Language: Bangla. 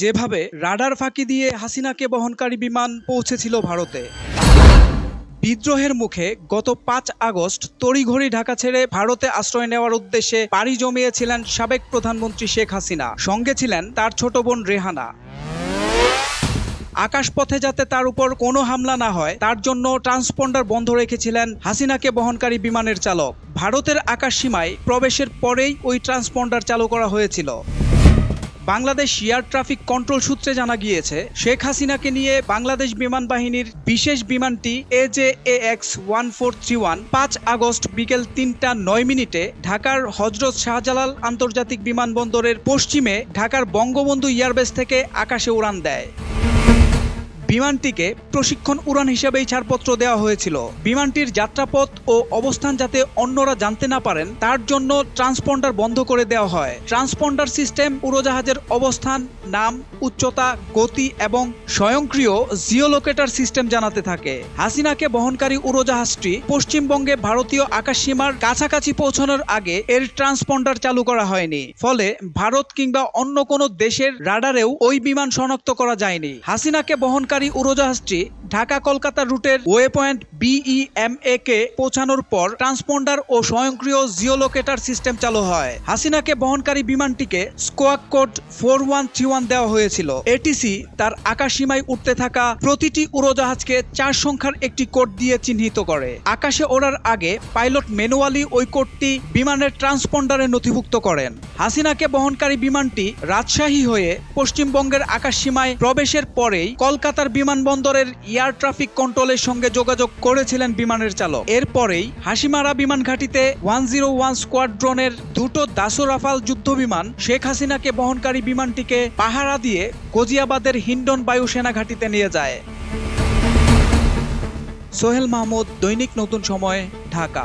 যেভাবে রাডার ফাঁকি দিয়ে হাসিনাকে বহনকারী বিমান পৌঁছেছিল ভারতে। বিদ্রোহের মুখে গত পাঁচ আগস্ট তড়িঘড়ি ঢাকা ছেড়ে ভারতে আশ্রয় নেওয়ার উদ্দেশ্যে পাড়ি জমিয়েছিলেন সাবেক প্রধানমন্ত্রী শেখ হাসিনা। সঙ্গে ছিলেন তার ছোট বোন রেহানা। আকাশপথে যাতে তার উপর কোনো হামলা না হয়, তার জন্য ট্রান্সপন্ডার বন্ধ রেখেছিলেন হাসিনাকে বহনকারী বিমানের চালক। ভারতের আকাশ সীমায় প্রবেশের পরেই ওই ট্রান্সপন্ডার চালু করা হয়েছিল। বাংলাদেশ এয়ার ট্রাফিক কন্ট্রোল সূত্রে জানা গিয়েছে, শেখ হাসিনাকে নিয়ে বাংলাদেশ বিমান বাহিনীর বিশেষ বিমানটি A J A X one four three one পাঁচ আগস্ট বিকেল তিনটা নয় মিনিটে ঢাকার হজরত শাহজালাল আন্তর্জাতিক বিমানবন্দরের পশ্চিমে ঢাকার বঙ্গবন্ধু এয়ারবেস থেকে আকাশে উড়ান দেয়। বিমানটিকে প্রশিক্ষণ উড়ান হিসেবেই ছাড়পত্র দেওয়া হয়েছিল। বিমানটির যাত্রাপথ ও অবস্থান যাতে অন্যরা জানতে না পারেন, তার জন্য ট্রান্সপন্ডার বন্ধ করে দেওয়া হয়। ট্রান্সপন্ডার সিস্টেম উড়োজাহাজের অবস্থান, নাম, উচ্চতা, গতি এবং স্বয়ংক্রিয় জিওলোকেটার সিস্টেম জানাতে থাকে। হাসিনাকে বহনকারী উড়োজাহাজটি পশ্চিমবঙ্গে ভারতীয় আকাশসীমার কাছাকাছি পৌঁছানোর আগে এর ট্রান্সপন্ডার চালু করা হয়নি। ফলে ভারত কিংবা অন্য কোনো দেশের রাডারেও ওই বিমান শনাক্ত করা যায়নি। হাসিনাকে বহনকারী উড়োজাহাজটি ঢাকা কলকাতা রুটের ওয়ে পয়েন্ট বিইএমএ কে পৌঁছানোর পর ট্রান্সপন্ডার ও স্বয়ংক্রিয় জিওলোকেটার সিস্টেম চালু হয়। হাসিনাকে বহনকারী বিমানটিকে স্কোয়াক কোড ফোর ওয়ান দেওয়া হয়েছিল। এটিসি তার আকাশসীমায় উঠতে থাকা প্রতিটি উড়োজাহাজকে চার সংখ্যার একটি কোড দিয়ে চিহ্নিত করে। আকাশে ওড়ার আগে পাইলট ম্যানুয়ালি ওই কোডটি বিমানের ট্রান্সপন্ডারে নথিভুক্ত করেন। হাসিনাকে বহনকারী বিমানটি রাজশাহী হয়ে পশ্চিমবঙ্গের আকাশসীমায় প্রবেশের পরেই কলকাতার বিমানবন্দরের এয়ার ট্রাফিক কন্ট্রোলের সঙ্গে যোগাযোগ করেছিলেন বিমানের চালক। এরপরেই হাসিমারা বিমান ঘাটিতে ওয়ান জিরো ওয়ান স্কোয়াড্রনের দুটো দাসো রাফাল যুদ্ধ বিমান শেখ হাসিনাকে বহনকারী বিমানটিকে পাহারা দিয়ে গজিয়াবাদের হিন্ডন বায়ুসেনা ঘাটিতে নিয়ে যায়। সোহেল মাহমুদ, দৈনিক নতুন সময়, ঢাকা।